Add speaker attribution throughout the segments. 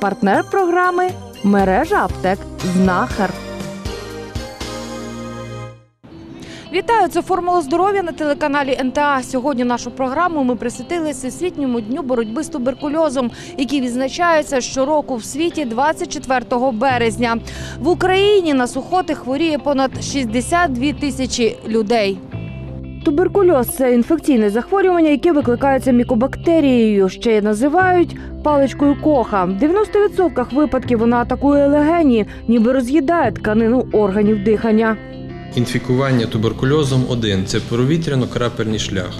Speaker 1: Партнер програми мережа аптек Знахар. Вітаю, це формула здоров'я на телеканалі НТА. Сьогодні нашу програму ми присвятили Всесвітньому дню боротьби з туберкульозом, який відзначається щороку в світі 24 березня. В Україні на сухоти хворіє понад 62 тисячі людей. Туберкульоз це інфекційне захворювання, яке викликається мікобактерією, ще й називають паличкою коха. В 90% випадків вона атакує легені, ніби роз'їдає тканину органів дихання.
Speaker 2: Інфікування туберкульозом один це провітряно-крапельний шлях.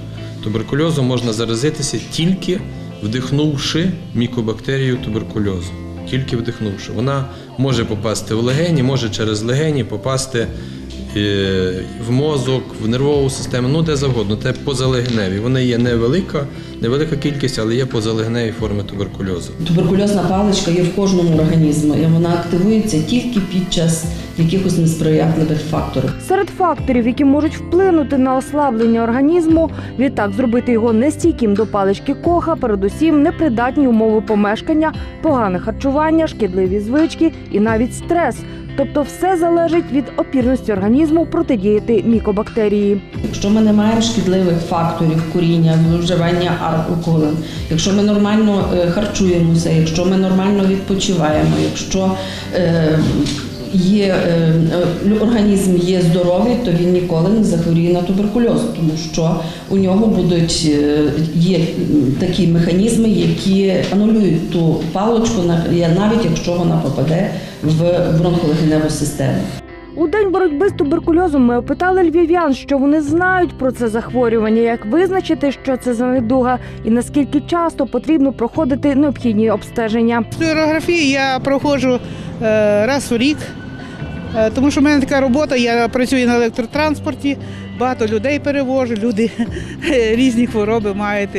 Speaker 2: Туберкульозом можна заразитися тільки вдихнувши мікобактерію туберкульозу. Тільки вдихнувши. Вона може попасти в легені, може через легені попасти в мозок, в нервову систему, ну де завгодно, це позалегеневі. Вони є невелика, невелика кількість, але є позалегеневі форми туберкульозу.
Speaker 3: Туберкульозна паличка є в кожному організмі, і вона активується тільки під час якихось несприятливих факторів.
Speaker 1: Серед факторів, які можуть вплинути на ослаблення організму, відтак зробити його нестійким до палички коха, передусім непридатні умови помешкання, погане харчування, шкідливі звички і навіть стрес. Тобто все залежить від опірності організму протидіяти мікобактерії.
Speaker 3: Якщо ми не маємо шкідливих факторів куріння, вживання алкоголем, якщо ми нормально е, харчуємося, якщо ми нормально відпочиваємо, якщо е, є, е, е, організм є здоровий, то він ніколи не захворіє на туберкульоз, тому що у нього будуть е, є такі механізми, які анулюють ту паличку, на- навіть якщо вона попаде в бронхолегеневу систему.
Speaker 1: У день боротьби з туберкульозом ми опитали львів'ян, що вони знають про це захворювання, як визначити, що це за недуга, і наскільки часто потрібно проходити необхідні обстеження.
Speaker 4: Флюорографію я проходжу раз у рік, тому що в мене така робота, я працюю на електротранспорті, багато людей перевожу, люди різні хвороби мають,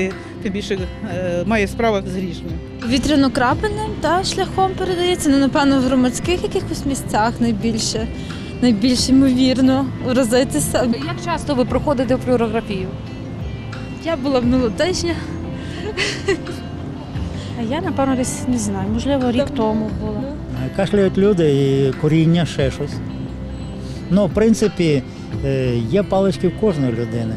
Speaker 4: тим більше е, має справа з грішми.
Speaker 5: Вітряно-крапельним та шляхом передається, ну, напевно, в громадських якихось місцях найбільше, найбільш ймовірно уразитися.
Speaker 1: Як часто ви проходите флюорографію?
Speaker 5: Я була минулого тижня.
Speaker 6: А я, напевно, десь не знаю, можливо, рік тому була.
Speaker 7: Кашляють люди і коріння, ще щось. Ну, в принципі, е, є палички в кожної людини.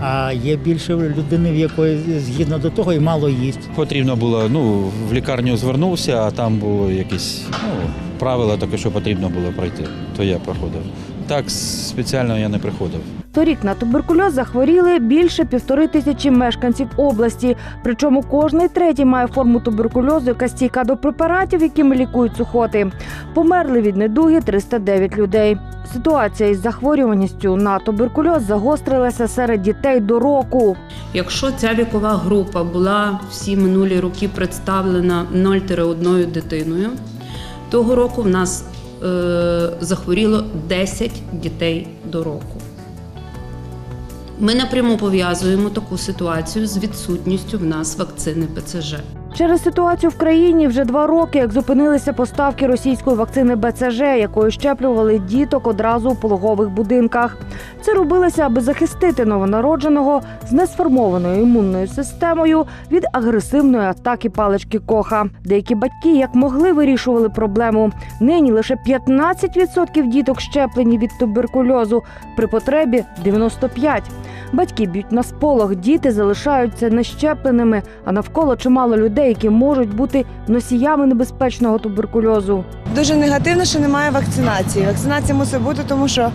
Speaker 7: А є більше людини, в якої згідно до того і мало їсть.
Speaker 8: Потрібно було, ну, в лікарню звернувся, а там було якісь ну, правила таке, що потрібно було пройти. То я проходив. Так спеціально я не приходив.
Speaker 1: Торік на туберкульоз захворіли більше півтори тисячі мешканців області. Причому кожний третій має форму туберкульозу, яка стійка до препаратів, якими лікують сухоти. Померли від недуги 309 людей. Ситуація із захворюваністю на туберкульоз загострилася серед дітей до року.
Speaker 9: Якщо ця вікова група була всі минулі роки представлена 0-1 дитиною, того року в нас захворіло 10 дітей до року. Ми напряму пов'язуємо таку ситуацію з відсутністю в нас вакцини ПЦЖ.
Speaker 1: Через ситуацію в країні вже два роки, як зупинилися поставки російської вакцини БЦЖ, якою щеплювали діток одразу у пологових будинках. Це робилося, аби захистити новонародженого з несформованою імунною системою від агресивної атаки палички коха. Деякі батьки як могли вирішували проблему. Нині лише 15% діток щеплені від туберкульозу, при потребі 95%. Батьки б'ють на сполох, діти залишаються нещепленими, а навколо чимало людей, які можуть бути носіями небезпечного туберкульозу.
Speaker 10: Дуже негативно, що немає вакцинації. Вакцинація мусить бути, тому що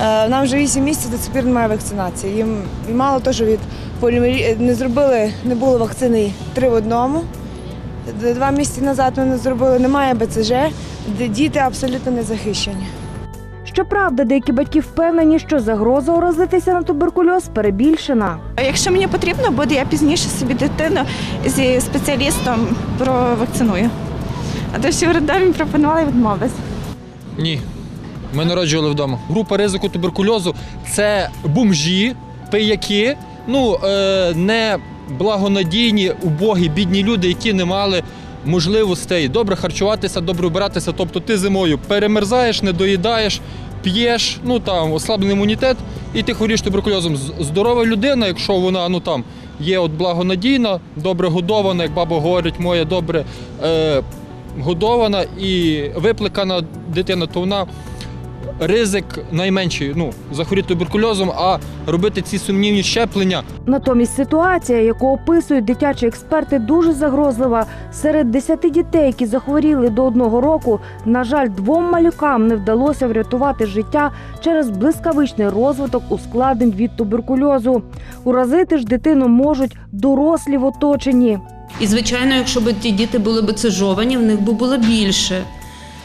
Speaker 10: е, нам вже 8 місяців до цих пір немає вакцинації. Їм мало того, що від полімері... не зробили, не було вакцини три в одному. Два місяці назад ми не зробили, немає БЦЖ, де діти абсолютно не захищені.
Speaker 1: Щоправда, деякі батьки впевнені, що загроза уразитися на туберкульоз перебільшена.
Speaker 6: Якщо мені потрібно буде, я пізніше собі дитину зі спеціалістом провакциную. А то що в роддомі пропонували відмовитися.
Speaker 11: Ні. Ми народжували вдома. Група ризику туберкульозу це бомжі, пияки, ну е, не благонадійні, убогі, бідні люди, які не мали можливостей добре харчуватися, добре вбиратися. Тобто ти зимою перемерзаєш, не доїдаєш, п'єш, ну там ослаблений імунітет, і ти хворієш туберкульозом. Здорова людина, якщо вона ну там є от благонадійна, добре годована, як баба говорить, моя добре е, годована і випликана дитина, то вона ризик найменший ну, захворіти туберкульозом, а робити ці сумнівні щеплення
Speaker 1: Натомість ситуація, яку описують дитячі експерти, дуже загрозлива. Серед десяти дітей, які захворіли до одного року, на жаль, двом малюкам не вдалося врятувати життя через блискавичний розвиток ускладнень від туберкульозу. Уразити ж дитину можуть дорослі в оточенні.
Speaker 9: І звичайно, якщо б ті діти були б цежовані, в них би було більше,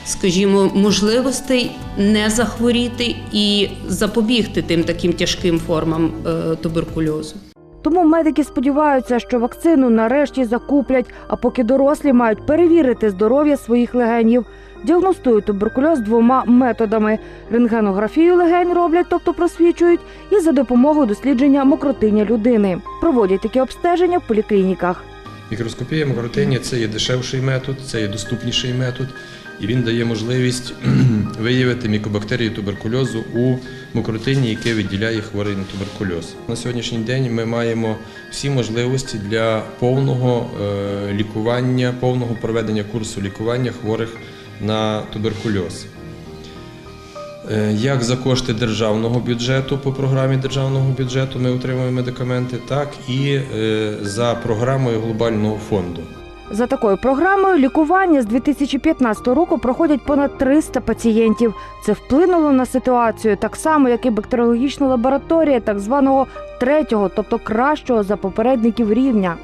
Speaker 9: скажімо, можливостей не захворіти і запобігти тим таким тяжким формам е, туберкульозу.
Speaker 1: Тому медики сподіваються, що вакцину нарешті закуплять, а поки дорослі мають перевірити здоров'я своїх легенів. Діагностують туберкульоз двома методами: рентгенографію легень роблять, тобто просвічують, і за допомогою дослідження мокротиння людини. Проводять такі обстеження в поліклініках.
Speaker 2: Мікроскопія мокротиння це є дешевший метод, це є доступніший метод, і він дає можливість виявити мікобактерію туберкульозу у мокротинні, яке відділяє хворий на туберкульоз. На сьогоднішній день ми маємо всі можливості для повного е, лікування, повного проведення курсу лікування хворих на туберкульоз. Е, Як за кошти державного бюджету по програмі державного бюджету ми отримуємо медикаменти, так і е, за програмою глобального фонду.
Speaker 1: За такою програмою лікування з 2015 року проходять понад 300 пацієнтів. Це вплинуло на ситуацію так само, як і бактеріологічна лабораторія так званого третього, тобто кращого за попередників рівня.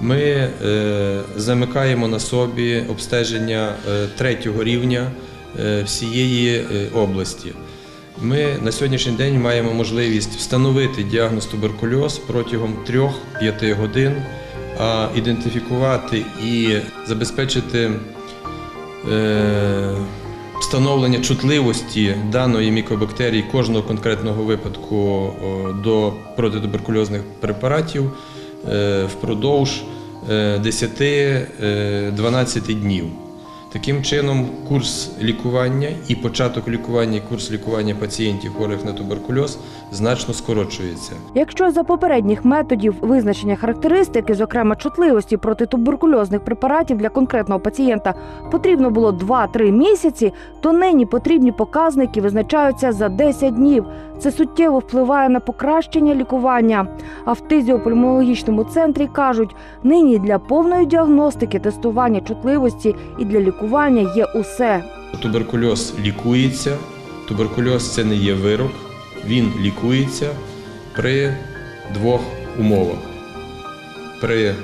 Speaker 2: Ми е, замикаємо на собі обстеження е, третього рівня е, всієї е, області. Ми на сьогоднішній день маємо можливість встановити діагноз туберкульоз протягом 3-5 годин, ідентифікувати і забезпечити е, встановлення чутливості даної мікобактерії кожного конкретного випадку до протитуберкульозних препаратів е, впродовж е, 10-12 днів. Таким чином, курс лікування і початок лікування, курс лікування пацієнтів хворих на туберкульоз значно скорочується.
Speaker 1: Якщо за попередніх методів визначення характеристики, зокрема чутливості протитуберкульозних препаратів для конкретного пацієнта, потрібно було 2-3 місяці, то нині потрібні показники визначаються за 10 днів. Це суттєво впливає на покращення лікування. А в тизіопульмонологічному центрі кажуть, нині для повної діагностики, тестування чутливості і для лікування є усе.
Speaker 2: Туберкульоз лікується. Туберкульоз це не є вирок, він лікується при двох умовах: при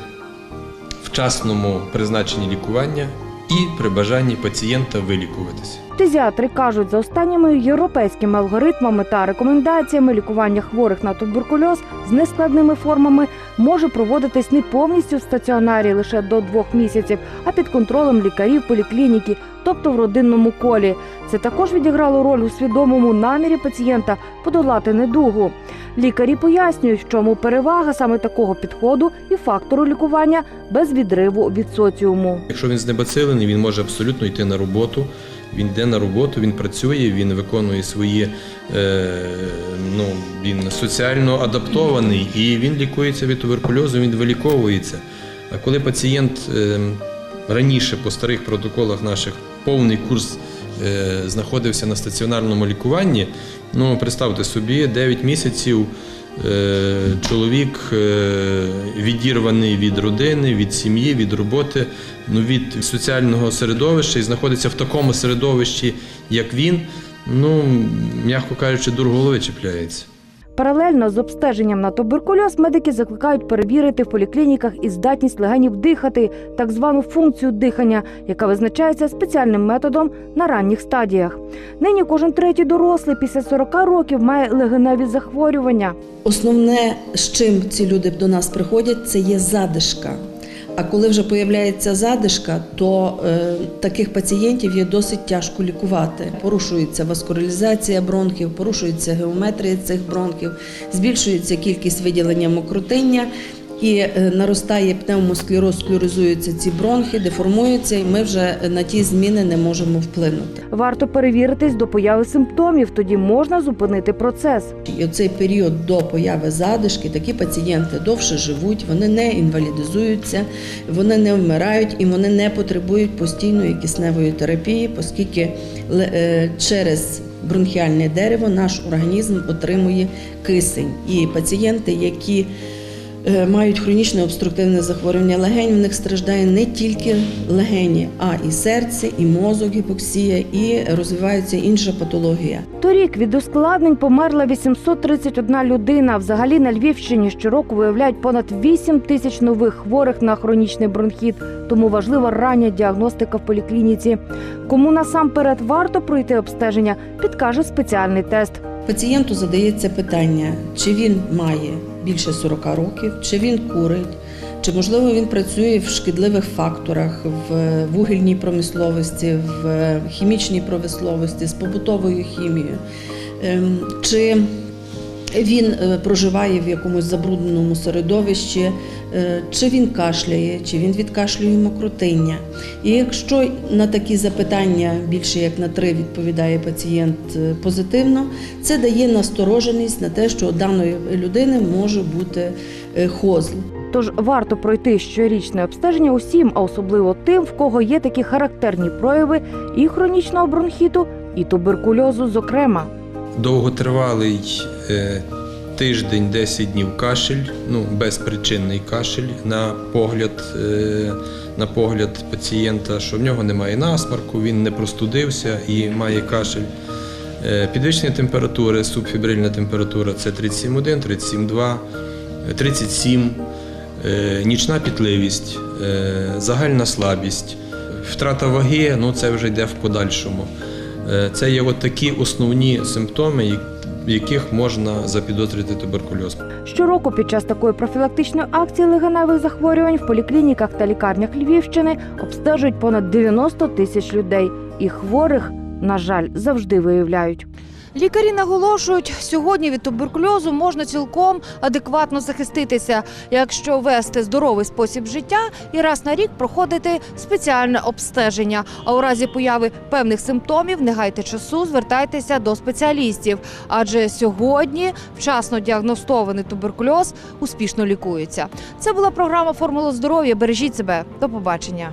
Speaker 2: вчасному призначенні лікування і при бажанні пацієнта вилікуватися.
Speaker 1: Тезіатри кажуть, за останніми європейськими алгоритмами та рекомендаціями лікування хворих на туберкульоз з нескладними формами може проводитись не повністю в стаціонарі лише до двох місяців, а під контролем лікарів поліклініки, тобто в родинному колі. Це також відіграло роль у свідомому намірі пацієнта подолати недугу. Лікарі пояснюють, в чому перевага саме такого підходу і фактору лікування без відриву від соціуму.
Speaker 2: Якщо він знебацилений, він може абсолютно йти на роботу. Він йде на роботу, він працює, він виконує свої, е, ну, він соціально адаптований і він лікується від туберкульозу, він виліковується. А коли пацієнт е, раніше по старих протоколах наших повний курс е, знаходився на стаціонарному лікуванні, ну представте собі, 9 місяців чоловік е, відірваний від родини, від сім'ї, від роботи, ну, від соціального середовища і знаходиться в такому середовищі, як він, ну, м'яко кажучи, дур голови чіпляється.
Speaker 1: Паралельно з обстеженням на туберкульоз медики закликають перевірити в поліклініках і здатність легенів дихати, так звану функцію дихання, яка визначається спеціальним методом на ранніх стадіях. Нині кожен третій дорослий після 40 років має легеневі захворювання.
Speaker 3: Основне, з чим ці люди до нас приходять, це є задишка. А коли вже появляється задишка, то е, таких пацієнтів є досить тяжко лікувати. Порушується васкуляризація бронхів, порушується геометрія цих бронхів, збільшується кількість виділення мокротиння. І е, наростає пневмосклероз, склерозуються ці бронхи, деформуються, і ми вже на ті зміни не можемо вплинути.
Speaker 1: Варто перевіритись до появи симптомів, тоді можна зупинити процес.
Speaker 3: І оцей період до появи задишки такі пацієнти довше живуть, вони не інвалідизуються, вони не вмирають і вони не потребують постійної кисневої терапії, оскільки е, через бронхіальне дерево наш організм отримує кисень. І пацієнти, які мають хронічне обструктивне захворювання легень, в них страждає не тільки легені, а і серце, і мозок, гіпоксія, і розвивається інша патологія.
Speaker 1: Торік від ускладнень померла 831 людина. Взагалі на Львівщині щороку виявляють понад 8 тисяч нових хворих на хронічний бронхіт. Тому важлива рання діагностика в поліклініці. Кому насамперед варто пройти обстеження, підкаже спеціальний тест.
Speaker 3: Пацієнту задається питання, чи він має більше 40 років, чи він курить, чи можливо він працює в шкідливих факторах, в вугільній промисловості, в хімічній промисловості, з побутовою хімією, Ем, чи він е, проживає в якомусь забрудненому середовищі, е, чи він кашляє, чи він відкашлює мокротиння. І якщо на такі запитання більше як на три відповідає пацієнт е, позитивно, це дає настороженість на те, що у даної людини може бути хозл.
Speaker 1: Тож варто пройти щорічне обстеження усім, а особливо тим, в кого є такі характерні прояви і хронічного бронхіту, і туберкульозу, зокрема.
Speaker 2: Довготривалий е, тиждень, 10 днів кашель, ну безпричинний кашель на погляд, е, на погляд пацієнта, що в нього немає насмарку, він не простудився і має кашель. Е, Підвищення температури, субфібрильна температура це 37,1, 37,2, е, 37, е, нічна пітливість, загальна слабість, втрата ваги, ну це вже йде в подальшому. Е, Це є от такі основні симптоми, яких можна запідозрити туберкульоз.
Speaker 1: Щороку під час такої профілактичної акції легеневих захворювань в поліклініках та лікарнях Львівщини обстежують понад 90 тисяч людей. І хворих, на жаль, завжди виявляють.
Speaker 12: Лікарі наголошують, сьогодні від туберкульозу можна цілком адекватно захиститися, якщо вести здоровий спосіб життя і раз на рік проходити спеціальне обстеження. А у разі появи певних симптомів не гайте часу, звертайтеся до спеціалістів. Адже сьогодні вчасно діагностований туберкульоз успішно лікується. Це була програма Формула здоров'я. Бережіть себе. До побачення.